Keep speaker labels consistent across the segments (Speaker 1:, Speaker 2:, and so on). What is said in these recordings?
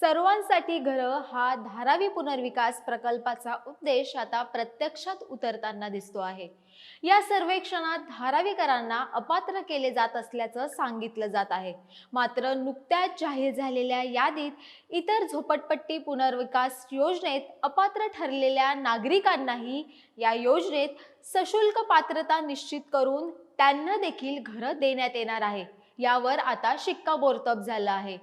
Speaker 1: सर्वांसाठी घरं हा धारावी पुनर्विकास प्रकल्पाचा उद्देश आता प्रत्यक्षात उतरताना दिसतो आहे. या सर्वेक्षणात धारावीकरांना अपात्र केले जात असल्याचं सांगितलं जात आहे. मात्र नुकत्याच जाहीर झालेल्या यादीत इतर झोपडपट्टी पुनर्विकास योजनेत अपात्र ठरलेल्या नागरिकांनाही या योजनेत सशुल्क पात्रता निश्चित करून त्यांना देखील घरं देण्यात येणार आहे. यावर आता शिक्काबोर्तब झालं आहे.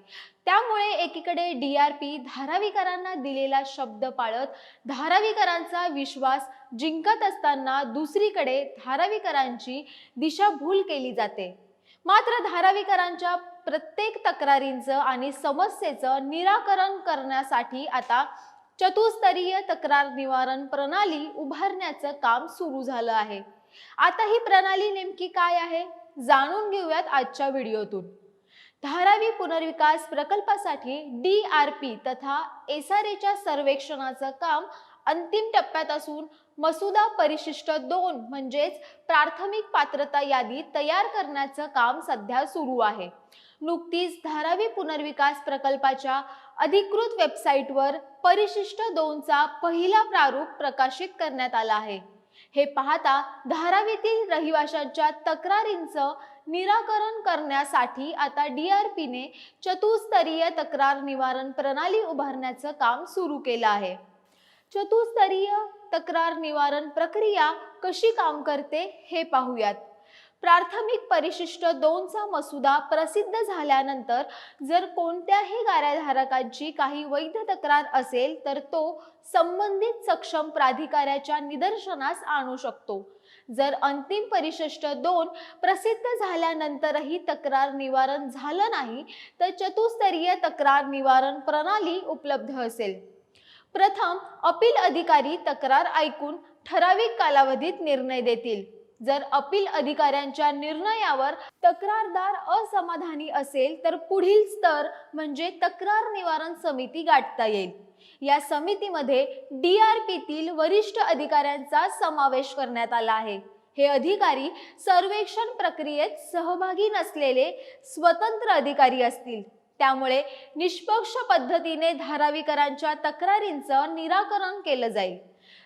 Speaker 1: त्यामुळे एकीकडे डी आर पी धारावीकरांना दिलेला शब्द पाळत धारावीकरांचा विश्वास जिंकत असताना दुसरीकडे धारावीकरांची दिशाभूल केली जाते. मात्र धारावीकरांच्या प्रत्येक तक्रारींचं आणि समस्येचं निराकरण करण्यासाठी आता चतुस्तरीय तक्रार निवारण प्रणाली उभारण्याचं काम सुरू झालं आहे. आता ही प्रणाली नेमकी काय आहे? जाणून घेऊयात आजच्या व्हिडिओतून. धारावी पुनर्विकास प्रकल्पासाठी डी आर पी तथा एस आर एच्या सर्वेक्षणाचं काम अंतिम टप्प्यात असून मसुदा परिशिष्ट दोन म्हणजेच प्राथमिक पात्रता यादी तयार करण्याचं काम सध्या सुरू आहे. नुकतीच धारावी पुनर्विकास प्रकल्पाच्या अधिकृत वेबसाईटवर परिशिष्ट दोनचा पहिला प्रारूप प्रकाशित करण्यात आला आहे. हे पाहता धारावीतील रहिवाशांच्या तक्रारींचं निराकरण करण्यासाठी आता डी आर पीने चतुस्तरीय तक्रार निवारण प्रणाली उभारण्याचं काम सुरू केलं आहे. चतुस्तरीय तक्रार निवारण प्रक्रिया कशी काम करते हे पाहूयात. प्राथमिक परिशिष्ट दोनचा मसुदा प्रसिद्ध झाल्यानंतर जर कोणत्याही गाऱ्याधारकांची काही वैध तक्रार असेल तर तो संबंधित सक्षम प्राधिकाऱ्याच्या निदर्शनास आणू शकतो. जर अंतिम परिशिष्ट दोन प्रसिद्ध झाल्यानंतरही तक्रार निवारण झालं नाही तर चतुस्तरीय तक्रार निवारण प्रणाली उपलब्ध असेल. प्रथम अपील अधिकारी तक्रार ऐकून ठराविक कालावधीत निर्णय देतील. जर अपील अधिकाऱ्यांच्या निर्णयावर तक्रारदार असमाधानी असेल तर पुढील स्तर म्हणजे तक्रार निवारण समिती गाठता येईल. या समितीमध्ये डी आर पीतील वरिष्ठ अधिकाऱ्यांचा समावेश करण्यात आला आहे. हे अधिकारी सर्वेक्षण प्रक्रियेत सहभागी नसलेले स्वतंत्र अधिकारी असतील. त्यामुळे निष्पक्ष पद्धतीने धारावीकरांच्या तक्रारींचं निराकरण केलं जाईल.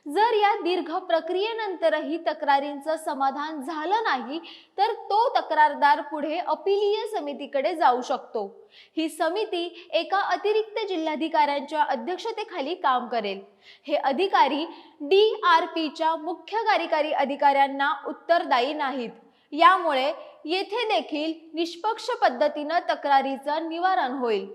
Speaker 1: जर या दीर्घ प्रक्रियेनंतरही तक्रारींचं समाधान झालं नाही तर तो तक्रारदार पुढे अपिलीय समितीकडे जाऊ शकतो. ही समिती एका अतिरिक्त जिल्हाधिकाऱ्यांच्या अध्यक्षतेखाली काम करेल. हे अधिकारी डी आर पीच्या मुख्य कार्यकारी अधिकाऱ्यांना उत्तरदायी नाहीत. यामुळे येथे देखील निष्पक्ष पद्धतीनं तक्रारीचं निवारण होईल.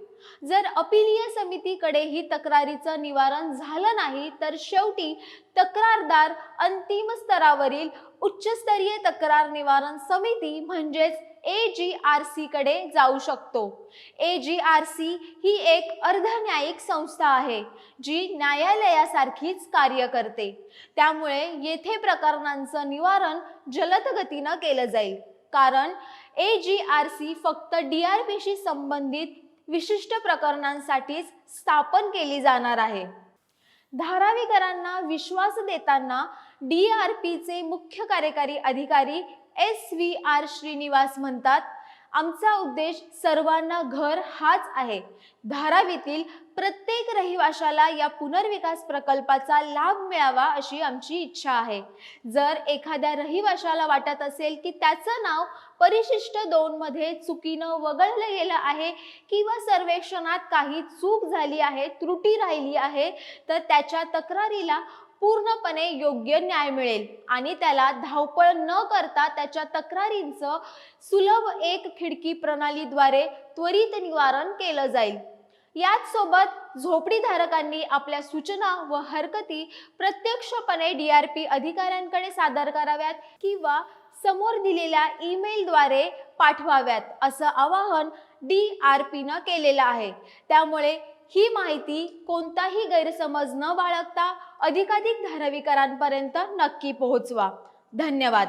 Speaker 1: जर अपिलीय समितीकडे ही तक्रारीचं निवारण झालं नाही तर शेवटी तक्रारदार अंतिम स्तरावरील उच्चस्तरीय तक्रार निवारण समिती म्हणजेच ए जी आर सी कडे जाऊ शकतो. ए जी आर सी ही एक अर्धन्यायिक संस्था आहे जी न्यायालयासारखीच कार्य करते. त्यामुळे येथे प्रकरणांचं निवारण जलद गतीनं केलं जाईल. कारण ए जी आर सी फक्त डी आर पीशी संबंधित विशिष्ट प्रकरणांसाठीच स्थापन केली जाणार आहे. धारावीकरांना विश्वास देताना डी आर पीचे मुख्य कार्यकारी अधिकारी एस व्ही आर श्रीनिवास म्हणतात आमचा उद्देश सर्वांना घर हाच आहे. धारावीतील प्रत्येक रहिवाशाला या पुनर्विकास प्रकल्पाचा लाभ मिळावा अशी आमची इच्छा आहे. जर एखाद्या रहिवाशाला वाटत असेल की त्याचं नाव परिशिष्ट दोन मध्ये चुकीनं वगळलं गेलं आहे किंवा सर्वेक्षणात काही चूक झाली आहे त्रुटी राहिली आहे तर त्याच्या तक्रारीला पूर्णपणे योग्य न्याय मिळेल. आणि त्याला धावपळ न करता त्याच्या तक्रारींचं सुलभ एक खिडकी प्रणालीद्वारे त्वरित निवारण केलं जाईल. याच सोबत झोपडीधारकांनी आपल्या सूचना व हरकती प्रत्यक्षपणे डी आर पी अधिकाऱ्यांकडे सादर कराव्यात किंवा समोर दिलेल्या ईमेलद्वारे पाठवाव्यात असं आवाहन डी आर पीनं केलेलं आहे. त्यामुळे ही माहिती कोणताही गैरसमज न बाळगता अधिकाधिक धारावीकरांपर्यंत नक्की पोहोचवा. धन्यवाद.